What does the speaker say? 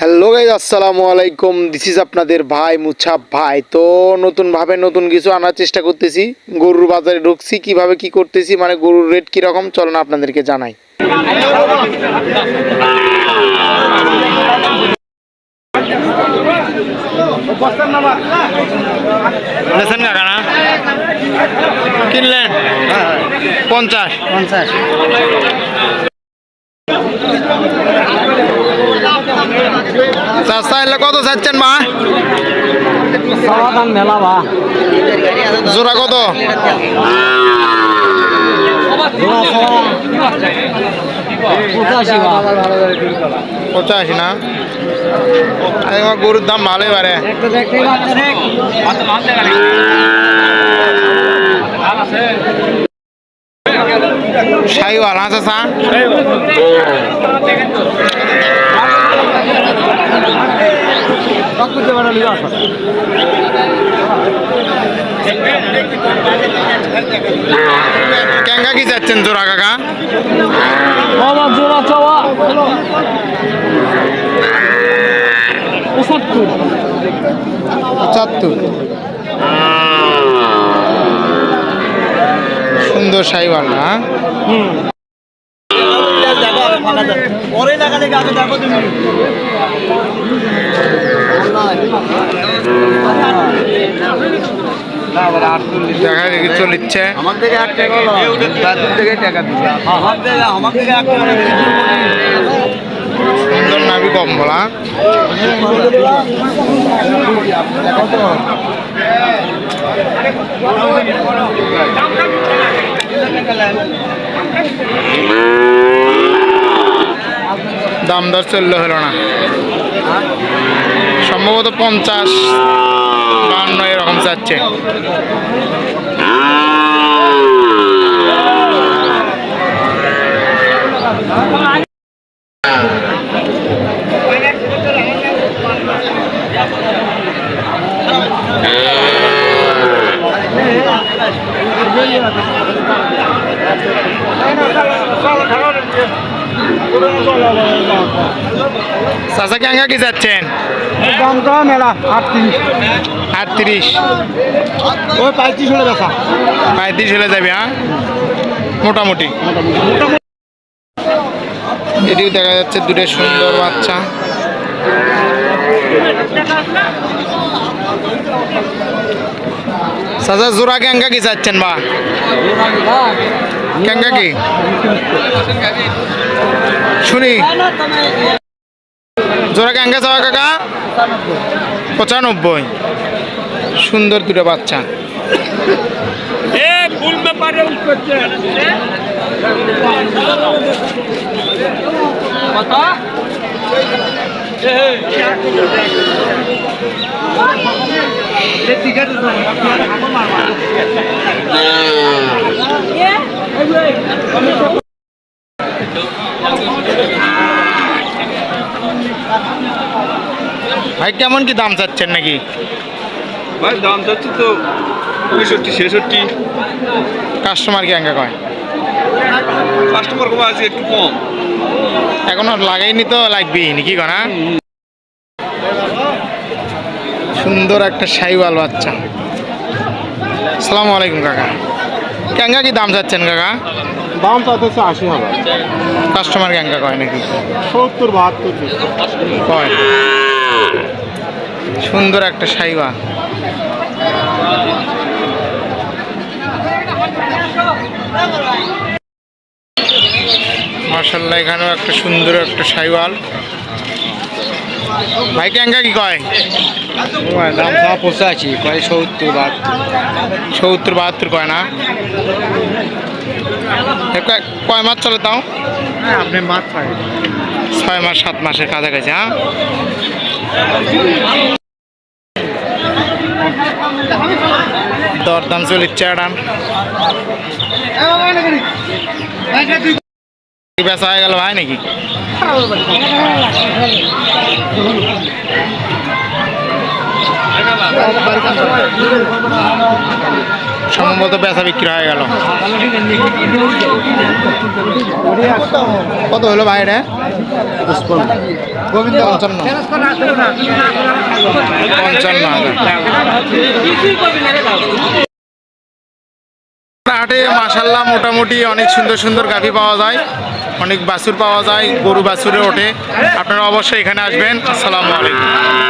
Hello guys আসসালামু আলাইকুম। This is আপনাদের ভাই মুছাপ ভাই। তো নতুনভাবে নতুন কিছু আনার চেষ্টা করতেছি। গরুর বাজারে ঢুকছি কীভাবে কি করতেছি মানে গরুর রেট কীরকম চলুন আপনাদেরকে জানাই। না? কিনলেন? পঞ্চাশ। পঞ্চাশ। চাষা এলে কত চাচ্ছেন মা? জোড়া কত? পঁচাশি না? গরুর দাম ভালোই পারে একটা দেখতেই পাচ্ছেন শাহিওয়াল হ্যাঁ চাষা ক্যাঙ্গা কি যাচ্ছেন জোড়া কাকা? আমার জোড়া চাওয়া। পঁচাত্তর। পঁচাত্তর। সুন্দর শাহিওয়াল না? পরে লাগালে গাছে দেখো তুমি। দেখা দেখি চলিচ্ছে আমার থেকে এক টাকা হলো তাদের থেকে টাকা দিচ্ছে আমার থেকে আমার থেকে এক টাকা সুন্দর নাবি কম বলা। দাম দর চললে হলো না। সম্ভবত পঞ্চাশ বান্ন এরকম চাচ্ছে চাচা ক্যাঙ্গা কি যাচ্ছেন? দাম তো মেলা আটত্রিশ। আটত্রিশ। ওই পঁয়ত্রিশ হলে দেখা পঁয়ত্রিশ হলে যাবে হ্যাঁ? মোটামুটি। এটিও দেখা যাচ্ছে দুটো সুন্দর বাচ্চা। চাচা জোড়া ক্যাঙ্গা কি চাচ্ছেন বা? ক্যাঙ্গা কি? শুনি। জোড়া ক্যাঙ্গা চাওয়া কাকা? পঁচানব্বই। সুন্দর দুটো বাচ্চা। ভাই কেমন কি দাম চাচ্ছেন নাকি? ভাই দাম যাচ্ছে তো পঁয়ষট্টি ছেষট্টি। কাস্টমার ক্যাঙ্গা কয়? কাস্টমার কমে আছে একটু কম। এখনও লাগাইনি তো লাগবি নাকি কনা সুন্দর একটা সাইওয়াল বাচ্চা। সালামু আলাইকুম কাকা। ক্যাঙ্গা কি দাম চাচ্ছেন কাকা? দাম চাইতেছে আশি হাজার। কাস্টমার ক্যাঙ্গা কয় নাকি? সত্তর বাহাত্তর। কয়? সুন্দর একটা সাইওয়াল মার্শাল্লাহ এখানেও একটা সুন্দর একটা সাইওয়াল। ভাই ক্যাঙ্গা কি কয়? দাম চাওয়া পঁচাশি কয় সত্তর বাহাত্তর। সত্তর বাহাত্তর কয় না? কয়- মাস চলে তাও? আপনি মাছ পাই ছয় মাস সাত মাসের কাছাকাছি হ্যাঁ? দরদাম চলিচ্ছে আড়ান বেচা হয়ে গেল ভাই নাকি? সম্ভবত বেচা বিক্রি হয়ে গেল। কত হলো ভাই গোবিন্দ পঞ্চান্ন। পঞ্চান্ন হাজার। হাটে মাসাল্লাহ মোটামুটি অনেক সুন্দর সুন্দর গাভি পাওয়া যায় অনেক বাছুর পাওয়া যায় গরু বাছুরে ওঠে। আপনারা অবশ্যই এখানে আসবেন। আসসালামু আলাইকুম।